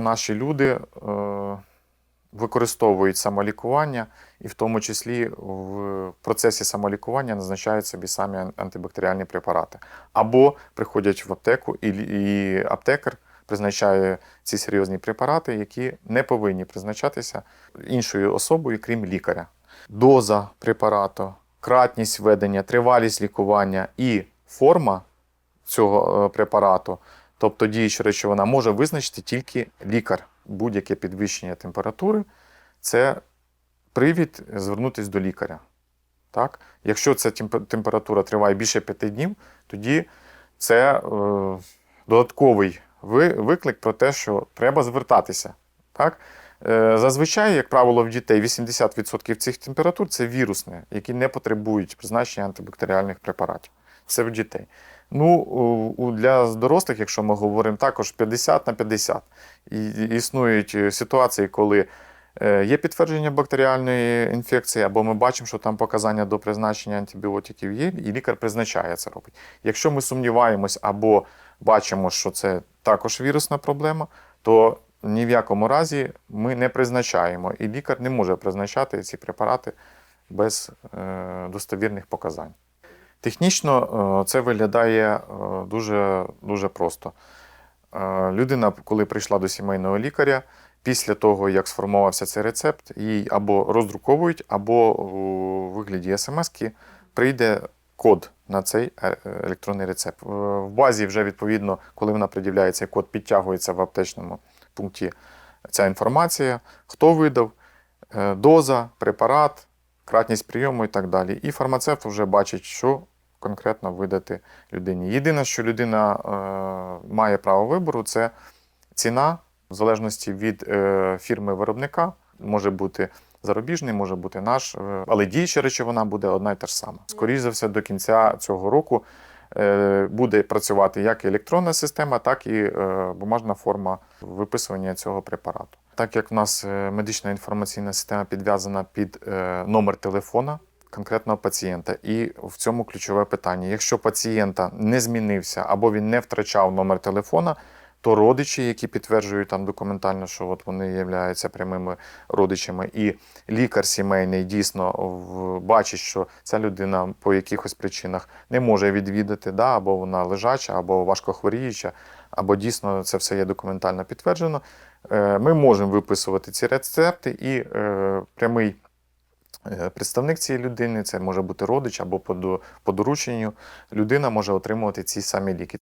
Наші люди е, використовують самолікування, і в тому числі в процесі самолікування назначають собі самі антибактеріальні препарати. Або приходять в аптеку, і, аптекар призначає ці серйозні препарати, які не повинні призначатися іншою особою, крім лікаря. Доза препарату, кратність введення, тривалість лікування і форма цього е, препарату, тобто діюча речовина, може визначити тільки лікар. Будь-яке підвищення температури це привід звернутися до лікаря. Так? Якщо ця температура триває більше 5 днів, тоді це е, додатковий виклик про те, що треба звертатися. Так? Е, Зазвичай, як правило, в дітей 80% цих температур це вірусні, які не потребують призначення антибактеріальних препаратів. Це в дітей. Ну, для дорослих, якщо ми говоримо, також 50 на 50. І існують е, ситуації, коли е, є підтвердження бактеріальної інфекції, або ми бачимо, що там показання до призначення антибіотиків є, і лікар призначає це робить. Якщо ми сумніваємось або бачимо, що це також вірусна проблема, то ні в якому разі ми не призначаємо, і лікар не може призначати ці препарати без е, достовірних показань. Технічно е, це виглядає е, дуже, дуже просто. Е, Людина, коли прийшла до сімейного лікаря, після того, як сформувався цей рецепт, їй або роздруковують, або у вигляді смс-ки прийде код на цей електронний рецепт. В базі вже відповідно, коли вона пред'являє цей код, підтягується в аптечному пункті ця інформація, хто видав, доза, препарат, кратність прийому і так далі. І фармацевт вже бачить, що конкретно видати людині. Єдине, що людина е, має право вибору, це ціна в залежності від е, фірми виробника. Може бути зарубіжний, може бути наш, е, але діюча речовина буде одна й та ж сама. Скоріше за все, до кінця цього року е, буде працювати як електронна система, так і е, бумажна форма виписування цього препарату. Так як в нас е, медична інформаційна система підв'язана під е, номер телефона конкретного пацієнта, і в цьому ключове питання. Якщо пацієнта не змінився або він не втрачав номер телефона, то родичі, які підтверджують там документально, що от вони являються прямими родичами, і лікар сімейний дійсно бачить, що ця людина по якихось причинах не може відвідати, да, або вона лежача, або важкохворіюча, або дійсно це все є документально підтверджено. Е, Ми можемо виписувати ці рецепти і е, прямий представник цієї людини, це може бути родич або по дорученню, людина може отримувати ці самі ліки.